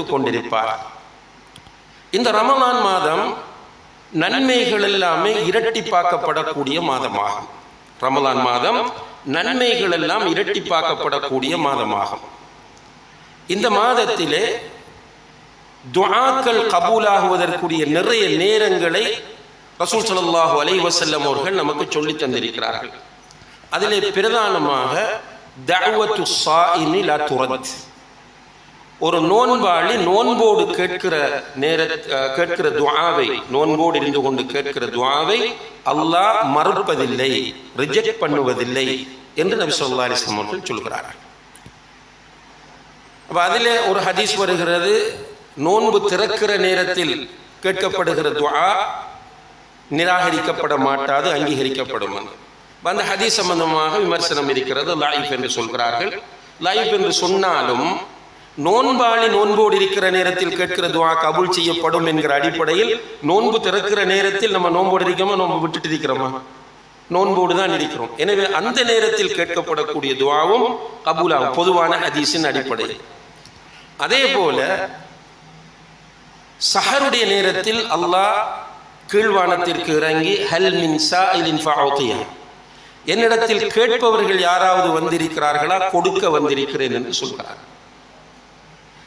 கொண்டிருப்பார் இந்த ரமலான் மாதம் நன்மைகள் எல்லாமே இரட்டிப்பாக்கப்படக்கூடிய மாதமாகும். ரமலான் மாதம் நன்மைகள் எல்லாம் இரட்டிப்பாக்கப்படக்கூடிய மாதமாகும். இந்த மாதத்திலே துவாக்கள் கபூலாகுவதற்குரிய நிறைய நேரங்களை ரசூல் ஸல்லல்லாஹு அலை வசல்லம் அவர்கள் நமக்கு சொல்லி தந்திருக்கிறார்கள். அதிலே பிரதானமாக தஅவத்து ஸாயிமி லா துரத். ஒரு நோன்பாளி நோன்போடு கேட்கிற நேர கேட்கிற துவாவை நோன்போடு இருந்து கொண்டு கேட்கிற துவாவை அல்லாஹ் மறுப்பதில்லை ரிஜெக்ட் பண்ணுவதில்லை என்று நபி சொல்லா அலிஸ்லாம் அவர்கள் சொல்கிறார்கள். அப்போ அதில் ஒரு ஹதீஸ் வருகிறது நோன்பு திறக்கிற நேரத்தில் கேட்கப்படுகிற துவா நிராகரிக்கப்பட மாட்டாது அங்கீகரிக்கப்படும் அந்த ஹதீஸ் சம்பந்தமாக விமர்சனம் இருக்கிறது லாயிஃப் என்று சொல்கிறார்கள். லாயிஃப் என்று சொன்னாலும் நோன்பாளி நோன்போடு இருக்கிற நேரத்தில் கேட்கிற துவா கபூல் செய்யப்படும் என்கிற அடிப்படையில் நோன்பு திறக்கிற நேரத்தில் நம்ம நோன்போடு இருக்கோமா நோன்பு விட்டுட்டு இருக்கிறோமா? நோன்போடு தான் இருக்கிறோம். எனவே அந்த நேரத்தில் கேட்கப்படக்கூடிய துவாவும் கபூலாகும். பொதுவான ஹதீஸின் அடிப்படையில் அதே போல சஹருடைய நேரத்தில் அல்லாஹ் கீழ்வானத்திற்கு இறங்கி ஹல் மின்சா சாயிலின் என்னிடத்தில் கேட்பவர்கள் யாராவது வந்திருக்கிறார்களா? கொடுக்க வந்திருக்கிறேன் என்று சொல்கிறார்கள்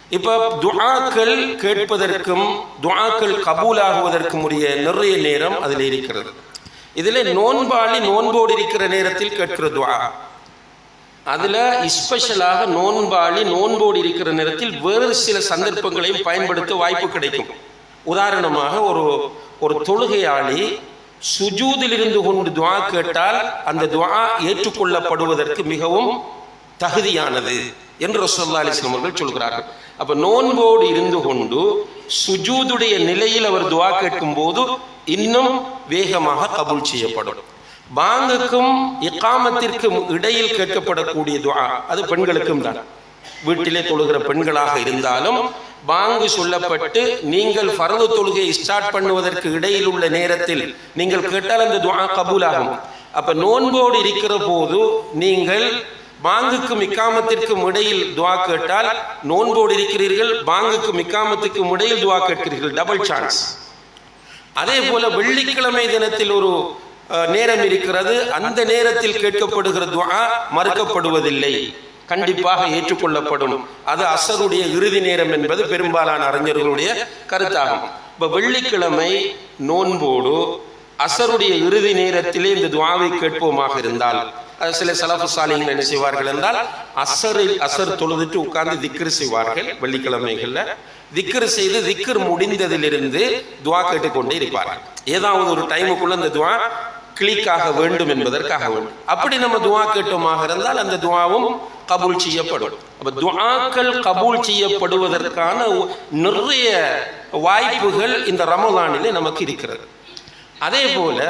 இப்போ துஆக்கள் கேட்பதற்கும் துஆக்கள் கபூலாகுவதற்கும் உரிய நிறைய நேரம் அதில் இருக்கிறது. இதில் நோன்பாளி நோன்போடு இருக்கிற நேரத்தில் கேட்கிற துவா அதில் ஸ்பெஷலாக நோன்பாளி நோன்போடு இருக்கிற நேரத்தில் வேறு சில சந்தர்ப்பங்களையும் பயன்படுத்த வாய்ப்பு கிடைக்கும். உதாரணமாக ஒரு ஒரு தொழுகையாளி சுஜூதில் இருந்து கொண்டு துவா கேட்டால் அந்த துவா ஏற்றுக்கொள்ளப்படுவதற்கு மிகவும் தகுதியானது என்று ரசோல்லா அலிஸ்லாம் அவர்கள் சொல்கிறார்கள். அப்ப நோன்போடு இருந்து கொண்டு சுஜூதுடைய நிலையில் அவர் துவா கேட்கும் போது இன்னும் வேகமாக கபூல் செய்யப்படும். பாங்குக்கும் இக்காமத்திற்கும் இடையில் கேட்கப்படக்கூடிய துவா அது பெண்களுக்கும் தான். வீட்டிலே தொழுகிற பெண்களாக இருந்தாலும் பாங்கு சொல்லப்பட்டு நீங்கள் பரவு தொழுகையை ஸ்டார்ட் பண்ணுவதற்கு இடையில் உள்ள நேரத்தில் நீங்கள் கேட்டால் அந்த துவா கபூலாகும். அப்ப நோன்போடு இருக்கிற போது நீங்கள் பாங்குக்கும் இக்காமத்திற்கும் இடையில் துவா கேட்டால் நோன்போடு இருக்கிறீர்கள் பாங்குக்கும் இக்காமத்துக்கும் இடையில் துவா கேட்கிறீர்கள். டபுள் சான்ஸ் அதே போல வெள்ளிக்கிழமை தினத்தில் ஒரு நேரம் இருக்கிறது. அந்த நேரத்தில் கேட்கப்படுகிற துவா மறுக்கப்படுவதில்லை. கண்டிப்பாக ஏற்றுக்கொள்ளப்படும். அது அசருடைய இறுதி நேரம் என்பது பெரும்பாலான அறிஞர்களுடைய கருத்தாகும். இப்ப வெள்ளிக்கிழமை நோன்போடு அசருடைய இறுதி நேரத்திலே இந்த துவாவை கேட்போமாக இருந்தால் அது சில சலஃபு சாலிகள் என்ன செய்வார்கள் என்றால் அசரில் அசர் தொழுதுட்டு உட்கார்ந்து திக்ரு செய்வார்கள் வெள்ளிக்கிழமைகள்ல. திக்ரு செய்து திக்ரு முடிந்ததிலிருந்து துவா கேட்டுக்கொண்டே இருப்பார்கள். ஏதாவது ஒரு டைமுக்குள்ள அந்த துவா கிளிக் ஆக வேண்டும் என்பதற்காக வேண்டும். அப்படி நம்ம துவா கேட்டோமாக இருந்தால் அந்த துவாவும் கபூல் செய்யப்படும். அப்ப துவாக்கள் கபூல் செய்யப்படுவதற்கான நிறைய வாய்ப்புகள் இந்த ரமலானிலே நமக்கு இருக்கிறது. அதே போல